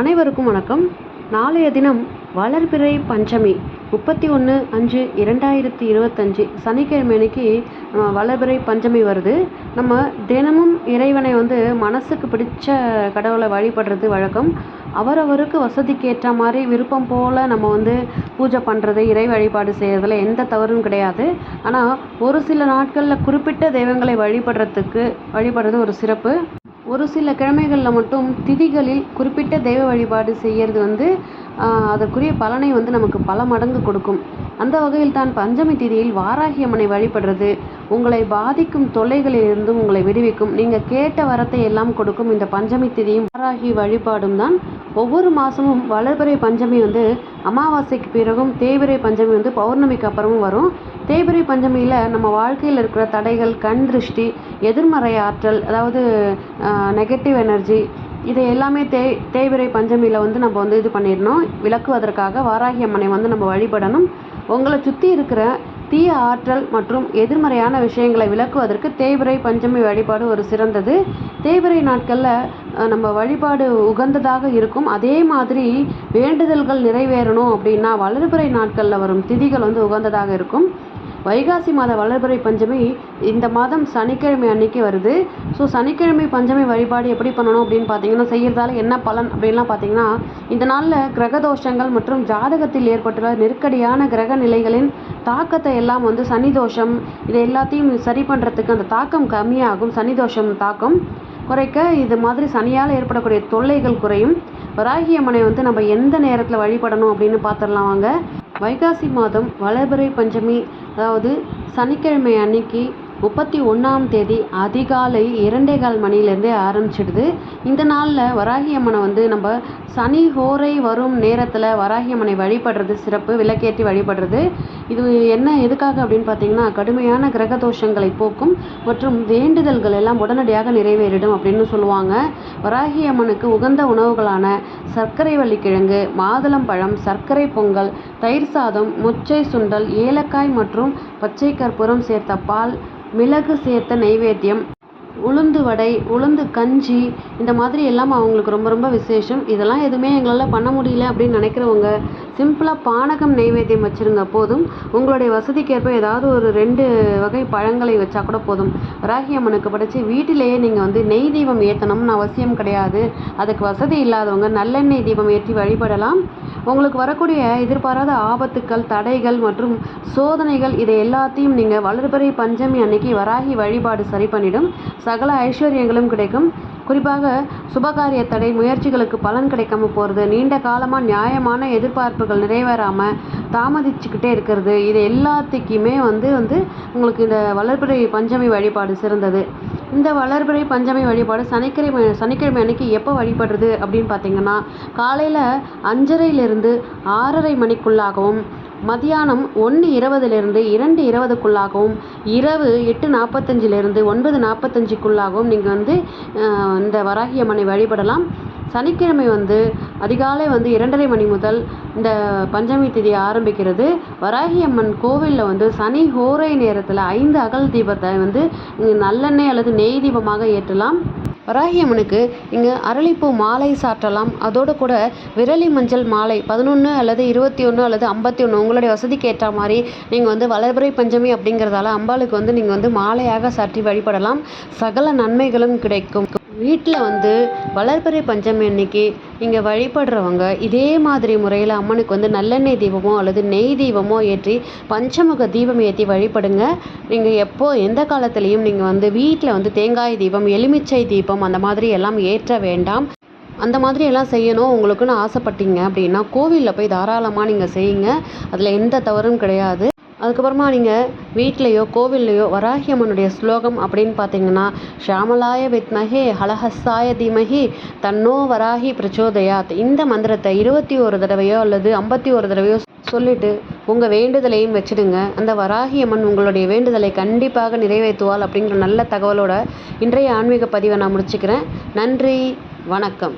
அனைவருக்கும் வணக்கம். நாளைய தினம் வளர்பிறை பஞ்சமி முப்பத்தி ஒன்று அஞ்சு இரண்டாயிரத்தி இருபத்தஞ்சி சனிக்கிழமை அன்னைக்கு நம்ம வளர்பிறை பஞ்சமி வருது. நம்ம தினமும் இறைவனை வந்து மனசுக்கு பிடிச்ச கடவுளை வழிபடுறது வழக்கம். அவரவருக்கு வசதிக்கு ஏற்ற மாதிரி விருப்பம் போல் நம்ம வந்து பூஜை பண்ணுறது இறை வழிபாடு செய்கிறதுல எந்த தவறும் கிடையாது. ஆனால் ஒரு சில நாட்களில் குறிப்பிட்ட தெய்வங்களை வழிபடுறதுக்கு வழிபடுறது ஒரு சிறப்பு. ஒரு சில கிழமைகளில் மட்டும் திதிகளில் குறிப்பிட்ட தெய்வ வழிபாடு செய்கிறது வந்து அதற்குரிய பலனை வந்து நமக்கு பல மடங்கு கொடுக்கும். அந்த வகையில் தான் பஞ்சமி திதியில் வாராகி அம்மனை வழிபடுறது உங்களை பாதிக்கும் தொல்லைகளிலிருந்தும் உங்களை விடுவிக்கும். நீங்கள் கேட்ட வரத்தை எல்லாம் கொடுக்கும் இந்த பஞ்சமி திதியும் வாராகி வழிபாடும் தான். ஒவ்வொரு மாதமும் வளர்பிறை பஞ்சமி வந்து அமாவாசைக்கு பிறகும் தேவிரை பஞ்சமி வந்து பௌர்ணமிக்கு அப்புறமும் வரும். தேய்பிரை பஞ்சமியில் நம்ம வாழ்க்கையில் இருக்கிற தடைகள் கண் திருஷ்டி எதிர்மறை ஆற்றல் அதாவது நெகட்டிவ் எனர்ஜி இதை எல்லாமே தே தேய்பிரை பஞ்சமியில் வந்து நம்ம வந்து இது பண்ணிடணும். விளக்குவதற்காக வாராகி அம்மனை வந்து நம்ம வழிபடணும். உங்களை சுற்றி இருக்கிற தீய ஆற்றல் மற்றும் எதிர்மறையான விஷயங்களை விளக்குவதற்கு தேய்பிரை பஞ்சமி வழிபாடு ஒரு சிறந்தது. தேய்பிரை நாட்களில் நம்ம வழிபாடு உகந்ததாக இருக்கும். அதே மாதிரி வேண்டுதல்கள் நிறைவேறணும் அப்படின்னா வளர்பிறை நாட்களில் வரும் திதிகள் வந்து உகந்ததாக இருக்கும். வைகாசி மாத வளர்பிறை பஞ்சமி இந்த மாதம் சனிக்கிழமை அன்னைக்கு வருது. ஸோ சனிக்கிழமை பஞ்சமி வழிபாடு எப்படி பண்ணணும் அப்படின்னு பார்த்தீங்கன்னா செய்கிறதால என்ன பலன் அப்படின்லாம் பார்த்தீங்கன்னா இந்த நாளில் கிரக தோஷங்கள் மற்றும் ஜாதகத்தில் ஏற்பட்டுள்ள நெருக்கடியான கிரக நிலைகளின் தாக்கத்தை எல்லாம் வந்து சனி தோஷம் இதை எல்லாத்தையும் சரி பண்ணுறதுக்கு அந்த தாக்கம் கம்மியாகும். சனி தோஷம் தாக்கம் குறைக்க இது மாதிரி சனியால் ஏற்படக்கூடிய தொல்லைகள் குறையும். வராகிய அம்மனை வந்து நம்ம எந்த நேரத்தில் வழிபடணும் அப்படின்னு பார்த்துடலாம் வாங்க. வைகாசி மாதம் வளர்பிறை பஞ்சமி அதாவது சனிக்கிழமை அன்னைக்கு முப்பத்தி ஒன்றாம் தேதி அதிகாலை இரண்டே கால் மணிலேருந்தே ஆரம்பிச்சிடுது. இந்த நாளில் வராகி அம்மனை வந்து நம்ம சனி ஹோரை வரும் நேரத்தில் வராகி அம்மனை வழிபடுறது சிறப்பு விளக்கேற்றி வழிபடுறது. இது என்ன எதுக்காக அப்படின்னு பார்த்தீங்கன்னா கடுமையான கிரக தோஷங்களை போக்கும் மற்றும் வேண்டுதல்கள் எல்லாம் உடனடியாக நிறைவேறிடும் அப்படின்னு சொல்லுவாங்க. வராகி அம்மனுக்கு உகந்த உணவுகளான சர்க்கரை வள்ளிக்கிழங்கு மாதுளம்பழம் சர்க்கரை பொங்கல் தயிர் சாதம் மொச்சை சுண்டல் ஏலக்காய் மற்றும் பச்சை கற்பூரம் சேர்த்த பால் மிளகு சேர்த்த நெய்வேத்தியம் உளுந்து வடை உளுந்து கஞ்சி இந்த மாதிரி எல்லாம் அவங்களுக்கு ரொம்ப ரொம்ப விசேஷம். இதெல்லாம் எதுவுமே எங்களால் பண்ண முடியல அப்படின்னு நினைக்கிறவங்க சிம்பிளாக பானகம் நெய்வேத்தியம் வச்சுருங்க போதும். உங்களுடைய வசதிக்கேற்ப ஏதாவது ஒரு ரெண்டு வகை பழங்களை வச்சா கூட போதும். ராகி அம்மனுக்கு படைச்சி வீட்டிலேயே நீங்கள் வந்து நெய் தீபம் ஏற்றணும்னு அவசியம் கிடையாது. அதுக்கு வசதி இல்லாதவங்க நல்லெண்ணெய் தீபம் ஏற்றி வழிபடலாம். உங்களுக்கு வரக்கூடிய எதிர்பாராத ஆபத்துக்கள் தடைகள் மற்றும் சோதனைகள் இதை எல்லாத்தையும் நீங்கள் வளர்பிறை பஞ்சமி அன்னைக்கு வராகி வழிபாடு சரி பண்ணிடும். சகல ஐஸ்வர்யங்களும் கிடைக்கும். குறிப்பாக சுபகாரிய தடை முயற்சிகளுக்கு பலன் கிடைக்காம போகிறது நீண்ட காலமாக நியாயமான எதிர்பார்ப்புகள் நிறைவேறாமல் தாமதிச்சுக்கிட்டே இருக்கிறது. இது எல்லாத்துக்குமே வந்து வந்து உங்களுக்கு இந்த வளர்பிறை பஞ்சமி வழிபாடு சிறந்தது. இந்த வளர்பிறை பஞ்சமி வழிபாடு சனிக்கிழமை சனிக்கிழமை அன்னைக்கு எப்போ வழிபடுறது அப்படின்னு பார்த்தீங்கன்னா காலையில் அஞ்சரையிலிருந்து ஆறரை மணிக்குள்ளாகவும் மதியானம் ஒன்று இருபதுலேருந்து இரண்டு இருபதுக்குள்ளாகவும் இரவு எட்டு நாற்பத்தஞ்சிலேருந்து ஒன்பது நாற்பத்தஞ்சுக்குள்ளாகவும் நீங்கள் வந்து இந்த வராகி அம்மனை வழிபடலாம். சனிக்கிழமை வந்து அதிகாலை வந்து இரண்டரை மணி முதல் இந்த பஞ்சமி திதி ஆரம்பிக்கிறது. வராகி அம்மன் கோவிலில் வந்து சனி ஹோரை நேரத்தில் ஐந்து அகல் தீபத்தை வந்து நல்லெண்ணெய் அல்லது நெய் தீபமாக ஏற்றலாம். வராகி அம்மனுக்கு இங்கே அரளிப்பூ மாலை சாற்றலாம். அதோடு கூட விரலி மஞ்சள் மாலை பதினொன்று அல்லது இருபத்தி ஒன்று அல்லது ஐம்பத்தி ஒன்று உங்களுடைய வசதிக்கு ஏற்ற மாதிரி நீங்கள் வந்து வளர்பிறை பஞ்சமி அப்படிங்கிறதால அம்பாளுக்கு வந்து நீங்கள் வந்து மாலையாக சாற்றி வழிபடலாம். சகல நன்மைகளும் கிடைக்கும். வீட்டில் வந்து வளர்பிறை பஞ்சமி அன்னைக்கு இங்கே வழிபடுறவங்க இதே மாதிரி முறையில் அம்மனுக்கு வந்து நல்லெண்ணெய் தீபமோ அல்லது நெய் தீபமோ ஏற்றி பஞ்சமுக தீபம் ஏற்றி வழிபடுங்க. நீங்கள் எப்போ எந்த காலத்துலேயும் நீங்கள் வந்து வீட்டில் வந்து தேங்காய் தீபம் எலுமிச்சை தீபம் அந்த மாதிரி எல்லாம் ஏற்ற வேண்டாம். அந்த மாதிரி எல்லாம் செய்யணும் உங்களுக்குன்னு ஆசைப்பட்டீங்க அப்படின்னா கோவிலில் போய் தாராளமாக நீங்கள் செய்யுங்க. அதில் எந்த தவறும் கிடையாது. அதுக்கப்புறமா நீங்கள் வீட்லேயோ கோவில்லையோ வராகி அம்மனுடைய ஸ்லோகம் அப்படின்னு பார்த்தீங்கன்னா ஷாமலாய வித்மஹே ஹலஹஸ்ஸாய தீமஹி தன்னோ வராகி பிரச்சோதயாத். இந்த மந்திரத்தை இருபத்தி ஒரு தடவையோ அல்லது ஐம்பத்தி ஒரு தடவையோ சொல்லிவிட்டு உங்கள் வேண்டுதலையும் வச்சுடுங்க. அந்த வராகி அம்மன் உங்களுடைய வேண்டுதலை கண்டிப்பாக நிறைவேற்றுவாள் அப்படிங்கிற நல்ல தகவலோட இன்றைய ஆன்மீக பதிவை நான் முடிச்சுக்கிறேன். நன்றி வணக்கம்.